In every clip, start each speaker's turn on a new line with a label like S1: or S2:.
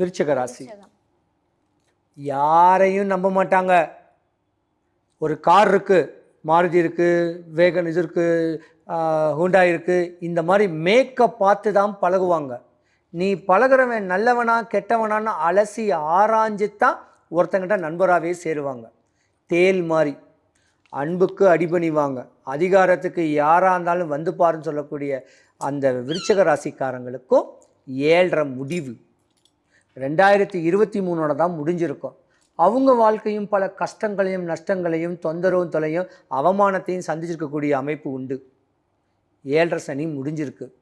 S1: விருச்சக ராசி. யாரையும் நம்ப மாட்டாங்க. ஒரு கார் இருக்கு மாருதி இருக்கு வேகன் இது இருக்கு ஹூண்டா இருக்கு இந்த மாதிரி மேக்கப் பார்த்து தான் பழகுவாங்க. நீ பழகுறவன் நல்லவனா கெட்டவனான்னு அலசி ஆராய்ஞ்சு தான் ஒருத்தங்கிட்ட நண்பராகவே சேருவாங்க. தேல் மாதிரி அன்புக்கு அடிபணிவாங்க. அதிகாரத்துக்கு யாராக இருந்தாலும் வந்து பாருன்னு சொல்லக்கூடிய அந்த விருச்சக ராசிக்காரங்களுக்கும் ஏழ்ற முடிவு. ரெண்டாயிரத்தி இருபத்தி மூணோட தான் முடிஞ்சிருக்கும். அவங்க வாழ்க்கையும் பல கஷ்டங்களையும் நஷ்டங்களையும் தொந்தரவும் தொலையும் அவமானத்தையும் சந்திச்சிருக்கக்கூடிய அமைப்பு உண்டு. ஏழரை சனி முடிஞ்சிருக்கு.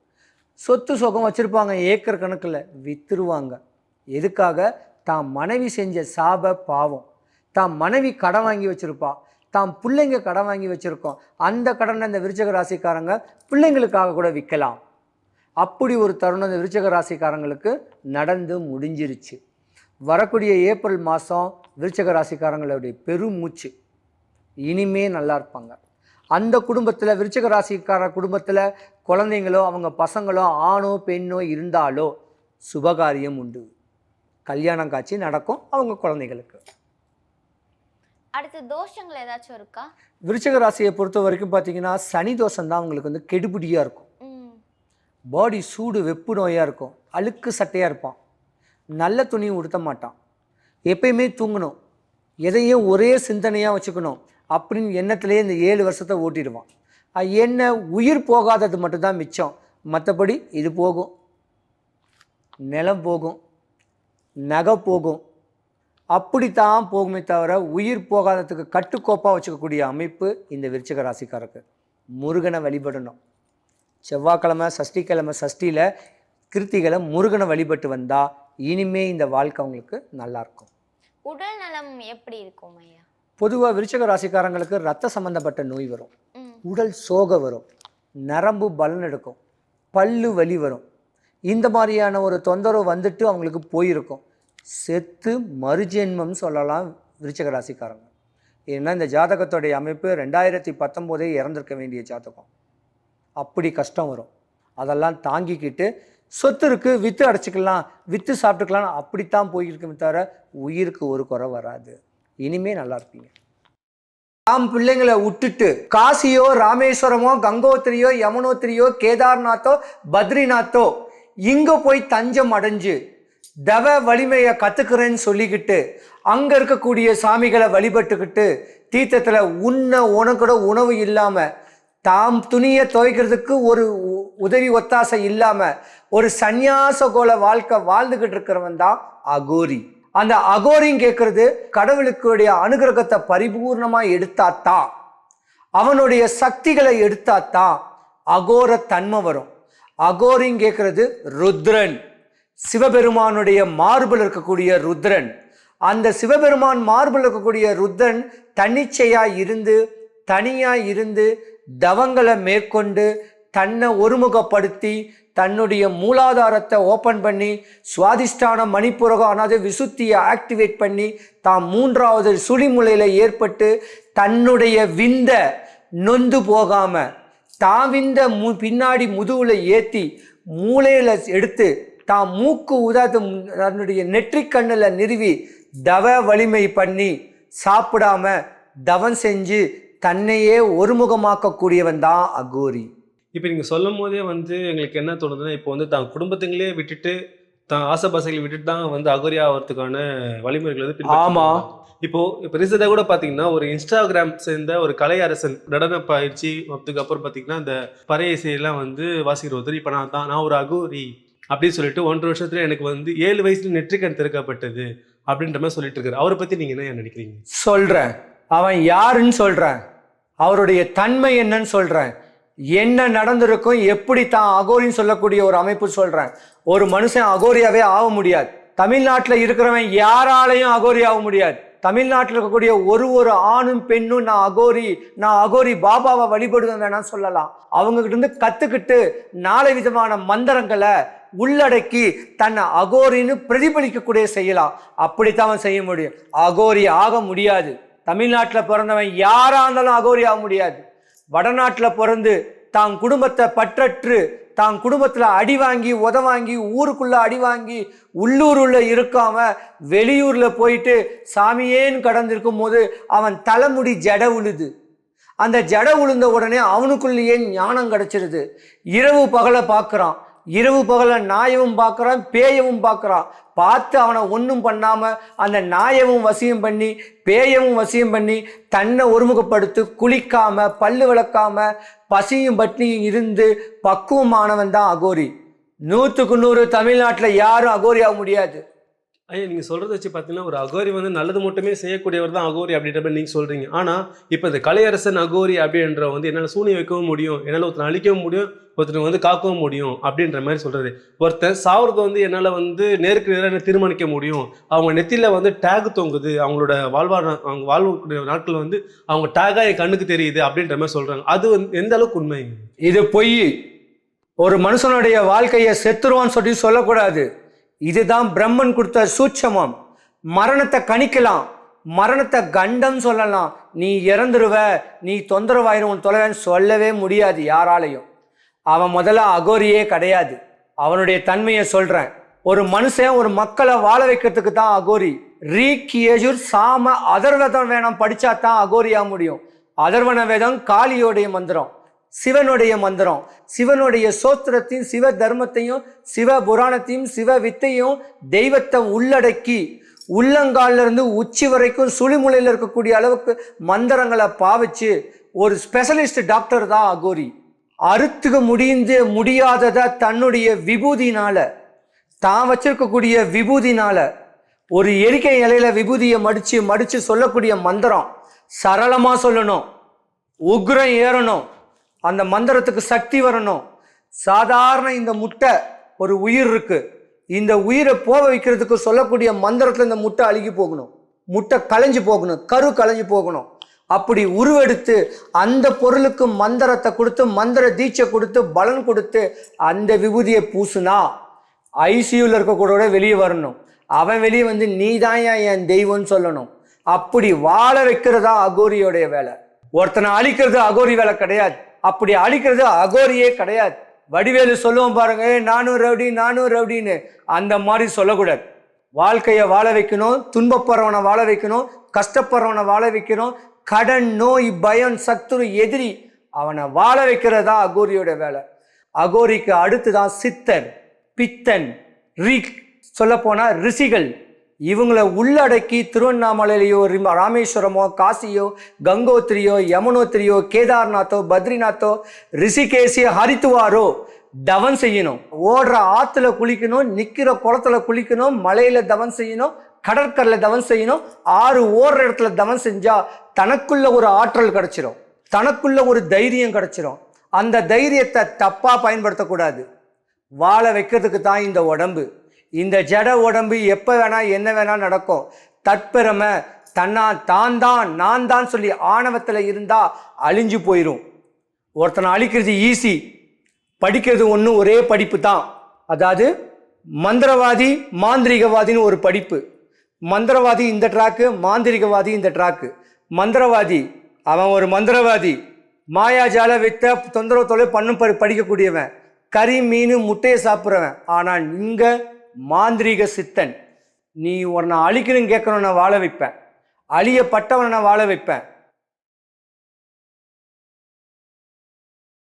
S1: சொத்து சுகம் வச்சுருப்பாங்க ஏக்கர் கணக்கில் வித்துருவாங்க. எதுக்காக? தான் மனைவி செஞ்ச சாப பாவம். தான் மனைவி கடன் வாங்கி வச்சுருப்பா. தாம் பிள்ளைங்க கடன் வாங்கி வச்சுருக்கோம். அந்த கடனை இந்த விருச்சக ராசிக்காரங்க பிள்ளைங்களுக்காக கூட விற்கலாம் அப்படி ஒரு தருணம் இந்த விருச்சக ராசிக்காரங்களுக்கு நடந்து முடிஞ்சிருச்சு. வரக்கூடிய ஏப்ரல் மாதம் விருச்சக ராசிக்காரங்களுடைய பெருமூச்சு இனிமே நல்லா இருப்பாங்க. அந்த குடும்பத்தில் விருச்சக ராசிக்கார குடும்பத்தில் குழந்தைங்களோ அவங்க பசங்களோ ஆணோ பெண்ணோ இருந்தாலோ சுபகாரியம் உண்டு. கல்யாணம் காட்சி நடக்கும் அவங்க குழந்தைகளுக்கு.
S2: அடுத்து தோஷங்கள் ஏதாச்சும் இருக்கா?
S1: விருச்சக ராசியை பொறுத்த வரைக்கும் பார்த்தீங்கன்னா சனி தோஷம் தான் அவங்களுக்கு வந்து கெடுபிடியாக இருக்கும். பாடி சூடு வெப்பு நோயாக இருக்கும் அழுக்கு சட்டையாக இருப்பான். நல்ல துணியும் உடுத்த மாட்டான். எப்பயுமே தூங்கணும். எதையும் ஒரே சிந்தனையாக வச்சுக்கணும் அப்படின்னு எண்ணத்துலேயே இந்த ஏழு வருஷத்தை ஓட்டிடுவான். என்ன உயிர் போகாதது மட்டும்தான் மிச்சம். மற்றபடி இது போகும். நிலம் போகும். நகை போகும். அப்படித்தான் போகுமே தவிர உயிர் போகாததுக்கு கட்டுக்கோப்பாக வச்சுக்கக்கூடிய அமைப்பு இந்த விருச்சிக ராசிக்காரருக்கு. முருகனை வழிபடணும். செவ்வாய்க்கிழமை சஷ்டிக்கிழமை சஷ்டியில் கிருத்திகளை முருகனை வழிபட்டு வந்தால் இனிமே இந்த வாழ்க்கை அவங்களுக்கு நல்லா இருக்கும்.
S2: உடல் நலம் எப்படி இருக்கும் ஐயா?
S1: பொதுவாக விருச்சக ராசிக்காரங்களுக்கு ரத்த சம்பந்தப்பட்ட நோய் வரும். உடல் சோகை வரும். நரம்பு பலன் எடுக்கும். பல்லு வலி வரும். இந்த மாதிரியான ஒரு தொந்தரவு வந்துட்டு அவங்களுக்கு போயிருக்கும். செத்து மறுஜென்மம் சொல்லலாம் விருச்சக ராசிக்காரங்க. ஏன்னா இந்த ஜாதகத்தோடைய அமைப்பு ரெண்டாயிரத்தி பத்தொம்போதே இறந்திருக்க வேண்டிய ஜாதகம். அப்படி கஷ்டம் வரும். அதெல்லாம் தாங்கிக்கிட்டு சொத்து இருக்கு வித்து அடைச்சிக்கலாம் வித்து சாப்பிட்டுக்கலாம் அப்படித்தான் போயிருக்குமே தவிர உயிருக்கு ஒரு குறை வராது. இனிமே நல்லா இருப்பீங்க. நாம் பிள்ளைங்களை விட்டுட்டு காசியோ ராமேஸ்வரமோ கங்கோத்திரியோ யமுனோத்திரியோ கேதார்நாத்தோ பத்ரிநாத்தோ இங்க போய் தஞ்சம் அடைஞ்சு தவ வலிமையை கத்துக்கிறேன்னு சொல்லிக்கிட்டு அங்க இருக்கக்கூடிய சாமிகளை வழிபட்டுக்கிட்டு தீர்த்தத்துல உண்ண உனக்கூட உணவு இல்லாமல் தாம் துணியை துவைக்கிறதுக்கு ஒரு உ- உதவி ஒத்தாசை இல்லாமல் ஒரு சந்நியாச கோல வாழ்க்கை வாழ்ந்துக்கிட்டு இருக்கிறவன் தான் அகோரி. அந்த அகோரியும் கேட்கறது கடவுளுக்குடைய அனுகிரகத்தை பரிபூர்ணமாக எடுத்தாத்தான் அவனுடைய சக்திகளை எடுத்தாத்தான் அகோர தன்மை வரும். அகோரியும் கேட்கறது ருத்ரன். சிவபெருமானுடைய மார்பில் இருக்கக்கூடிய ருத்ரன். அந்த சிவபெருமான் மார்பில் இருக்கக்கூடிய ருத்ரன் தன்னிச்சையாக இருந்து தனியாக இருந்து தவங்களை மேற்கொண்டு தன்னை ஒருமுகப்படுத்தி தன்னுடைய மூலாதாரத்தை ஓப்பன் பண்ணி சுவாதிஷ்டான மணிப்புரகம் அதாவது விசுத்தியை ஆக்டிவேட் பண்ணி தான் மூன்றாவது சுழிமுலையில் ஏற்பட்டு தன்னுடைய விந்த நொந்து போகாமல் தான் விந்த மு பின்னாடி முதுவில் ஏற்றி மூளையில் எடுத்து தான் மூக்கு உதாத்து தன்னுடைய நெற்றிக்கண்ணில் நிறுவி தவ வலிமை பண்ணி சாப்பிடாம தவம் செஞ்சு தன்னையே ஒருமுகமாக்கக்கூடியவன் தான் அகோரி
S3: இப்போ நீங்கள் சொல்லும் போதே வந்து எங்களுக்கு என்ன தோணுதுன்னா இப்போ வந்து தான் குடும்பத்துங்களே விட்டுட்டு தான் ஆசைப்பாசைகளை விட்டுட்டு தான் வந்து அகோரியா ஆகிறதுக்கான வழிமுறைகள் வந்து பின்பற்றிட்டு
S1: ஆமா.
S3: இருக்காங்க. இப்போ இப்போ ரீசெண்டாக கூட பார்த்தீங்கன்னா ஒரு இன்ஸ்டாகிராம் சேர்ந்த ஒரு கலை அரசன் நடன பயிற்சி அதுக்கு அப்புறம் பார்த்தீங்கன்னா இந்த பறை இசையெல்லாம் வந்து வாசிக்கிற ஒருத்தர் இப்போ நான் தான் நான் ஒரு அகோரி அப்படின்னு சொல்லிட்டு ஒன்றரை வருஷத்துல எனக்கு வந்து ஏழு வயசுல நெற்றிக்கண் திறக்கப்பட்டது அப்படின்ற மாதிரி சொல்லிட்டு இருக்காரு அவரை பத்தி நீங்க என்ன நினைக்கிறீங்க
S1: சொல்றேன் அவன் யாருன்னு சொல்கிறேன் அவருடைய தன்மை என்னன்னு சொல்கிறேன் என்ன நடந்திருக்கும் எப்படி தான் அகோரின்னு சொல்லக்கூடிய ஒரு அமைப்பு சொல்கிறேன் ஒரு மனுஷன் அகோரியாவே ஆக முடியாது. தமிழ்நாட்டில் இருக்கிறவன் யாராலையும் அகோரி ஆக முடியாது. தமிழ்நாட்டில் இருக்கக்கூடிய ஒரு ஒரு ஆணும் பெண்ணும் நான் அகோரி நான் அகோரி பாபாவை வழிபடுவேன் வேணா சொல்லலாம். அவங்ககிட்ட கற்றுக்கிட்டு இருந்து நாலு விதமான மந்திரங்களை உள்ளடக்கி தன்னை அகோரின்னு பிரதிபலிக்கக்கூடிய செய்யலாம். அப்படித்தான் அவன் செய்ய முடியும். அகோரி ஆக முடியாது. தமிழ்நாட்டில் பிறந்தவன் யாராக இருந்தாலும் அகோரி ஆக முடியாது. வடநாட்டில் பிறந்து தான் குடும்பத்தை பற்றற்று தான் குடும்பத்தில் அடி வாங்கி உத வாங்கி ஊருக்குள்ளே அடி வாங்கி உள்ளூரில் இருக்காம வெளியூரில் போயிட்டு சாமியேன்னு கடந்திருக்கும் போது அவன் தலைமுடி ஜட உழுது. அந்த ஜட உளுந்த உடனே அவனுக்குள்ளேயே ஞானம் கிடச்சிருது. இரவு பகலை பார்க்குறான். இரவு பகல நாயவும் பார்க்குறான் பேயவும் பார்க்குறான். பார்த்து அவனை ஒன்றும் பண்ணாமல் அந்த நாயவும் வசியம் பண்ணி பேயவும் வசியம் பண்ணி தன்னை ஒருமுகப்படுத்தி குளிக்காமல் பல்லு விளக்காமல் பசியும் பட்னியும் இருந்து பக்குவமானவன் தான் அகோரி. நூற்றுக்கு நூறு தமிழ்நாட்டில் யாரும் அகோரி ஆக முடியாது.
S3: ஐயா நீங்கள் சொல்கிறத வச்சு பார்த்தீங்கன்னா ஒரு அகோரி வந்து நல்லது மட்டுமே செய்யக்கூடியவர் தான் அகோரி அப்படின்ற மாதிரி நீங்கள் சொல்கிறீங்க ஆனால் இப்போ இந்த கலையரசன் அகோரி அப்படின்ற வந்து என்னால் சூனிய வைக்கவும் முடியும் என்னால் ஒருத்தனை அழிக்கவும் முடியும் ஒருத்தனை வந்து காக்கவும் முடியும் அப்படின்ற மாதிரி சொல்கிறது ஒருத்தன் சாவுறது வந்து என்னால் வந்து நேருக்கு நேராக என்ன தீர்மானிக்க முடியும். அவங்க நெத்தியில் வந்து டேக் தொங்குது. அவங்களோட வாழ்வாழ் அவங்க வாழ்வக்கூடிய நாட்கள் வந்து அவங்க டேகாக என் கண்ணுக்கு தெரியுது அப்படின்ற மாதிரி சொல்கிறாங்க அது வந்து எந்த அளவுக்கு உண்மைங்க?
S1: இது பொய். ஒரு மனுஷனுடைய வாழ்க்கையை செத்துருவான்னு சொல்லி சொல்லக்கூடாது. இதுதான் பிரம்மன் கொடுத்த சூட்சமம். மரணத்தை கணிக்கலாம். மரணத்தை கண்டம் சொல்லலாம். நீ இறந்துருவ நீ தொந்தரவாயிரும் தொலைவேன்னு சொல்லவே முடியாது யாராலையும். அவன் முதல்ல அகோரியே கிடையாது. அவனுடைய தன்மையை சொல்கிறேன் ஒரு மனுஷன் ஒரு மக்களை வாழ வைக்கிறதுக்கு தான் அகோரி. ரீக் யஜுர் சாம அதர்வதம் வேணாம் படித்தா தான் அகோரியா முடியும். அதர்வன வேதம் காளியோடைய மந்திரம். சிவனுடைய மந்திரம். சிவனுடைய சோத்திரத்தையும் சிவ தர்மத்தையும் சிவ புராணத்தையும் சிவ வித்தையும் தெய்வத்தை உள்ளடக்கி உள்ளங்காலிலிருந்து உச்சி வரைக்கும் சுழிமுலையில் இருக்கக்கூடிய அளவுக்கு மந்திரங்களை பாவிச்சு ஒரு ஸ்பெஷலிஸ்ட் டாக்டர் தான் அகோரி. அறுத்துக்க முடிந்து முடியாததை தன்னுடைய விபூதினால தான் வச்சிருக்கக்கூடிய விபூதினால ஒரு எரிக்கை இலையில விபூதியை மடித்து மடித்து சொல்லக்கூடிய மந்திரம். சரளமாக சொல்லணும். உக்ரம் ஏறணும். அந்த மந்திரத்துக்கு சக்தி வரணும். சாதாரண இந்த முட்டை ஒரு உயிர் இருக்கு. இந்த உயிரை போக வைக்கிறதுக்கு சொல்லக்கூடிய மந்திரத்தில் இந்த முட்டை அழுகி போகணும். முட்டை களைஞ்சு போகணும். கரு களைஞ்சு போகணும். அப்படி உருவெடுத்து அந்த பொருளுக்கு மந்திரத்தை கொடுத்து மந்திர தீட்சை கொடுத்து பலன் கொடுத்து அந்த விபூதியை பூசுனா ஐசியூவில் இருக்கக்கூட வெளியே வரணும். அவன் வெளியே வந்து நீ என் தெய்வம்னு சொல்லணும்? அப்படி வாழ வைக்கிறதா அகோரியோடைய வேலை. ஒருத்தனை அழிக்கிறது அகோரி வேலை கிடையாது. அப்படி அழிக்கிறது அகோரியே கிடையாது. வடிவேலு சொல்லுவோம் பாருங்க நானும் ரவுடி நானும் ரவுடின்னு. அந்த மாதிரி சொல்லக்கூடாது. வாழ்க்கையை வாழ வைக்கணும் துன்பப்படுறவனை வாழ வைக்கணும் கஷ்டப்படுறவனை வாழ வைக்கணும். கடன் நோய் பயம் சத்துரு எதிரி அவனை வாழ வைக்கிறதா அகோரியோட வேலை. அகோரிக்கு அடுத்து தான் சித்தன் பித்தன் ரிக் சொல்லப்போனால் ரிஷிகள். இவங்களை உள்ளடக்கி திருவண்ணாமலையிலையோ ராமேஸ்வரமோ காசியோ கங்கோத்திரியோ யமுனோத்திரியோ கேதார்நாத்தோ பத்ரிநாத்தோ ரிஷிகேசிய ஹரித்துவாரோ தவன் செய்யணும். ஓடுற ஆற்றுல குளிக்கணும் நிற்கிற குளத்துல குளிக்கணும் மலையில் தவம் செய்யணும் கடற்கரையில் தவம் செய்யணும். ஆறு ஓடுற இடத்துல தவன் செஞ்சால் தனக்குள்ள ஒரு ஆற்றல் கிடச்சிரும். தனக்குள்ள ஒரு தைரியம் கிடச்சிரும். அந்த தைரியத்தை தப்பாக பயன்படுத்தக்கூடாது. வாழ வைக்கிறதுக்கு தான் இந்த உடம்பு. இந்த ஜட உடம்பு எப்போ வேணால் என்ன வேணால் நடக்கும். தற்பெருமை தன்னா தான் தான் நான் தான் சொல்லி ஆணவத்தில் இருந்தால் அழிஞ்சு போயிடும் ஒருத்தனை அழிக்கிறது ஈஸி படிக்கிறது ஒன்றும் ஒரே படிப்பு தான். அதாவது மந்திரவாதி மாந்திரிகவாதின்னு ஒரு படிப்பு. மந்திரவாதி இந்த ட்ராக்கு மாந்திரிகவாதி இந்த ட்ராக்கு மந்திரவாதி அவன் ஒரு மந்திரவாதி. மாயாஜால வித்த தொந்தரவு தொலை பண்ணும் படிக்கக்கூடியவன். கறி மீன் முட்டையை சாப்பிட்றவன். ஆனால் இங்கே மாந்திரீக சித்தன். நீ உன்னை அழிக்கணும்னு கேட்கணும் நான் வாழ வைப்பேன். அழியப்பட்டவனை நான் வாழ வைப்பேன்.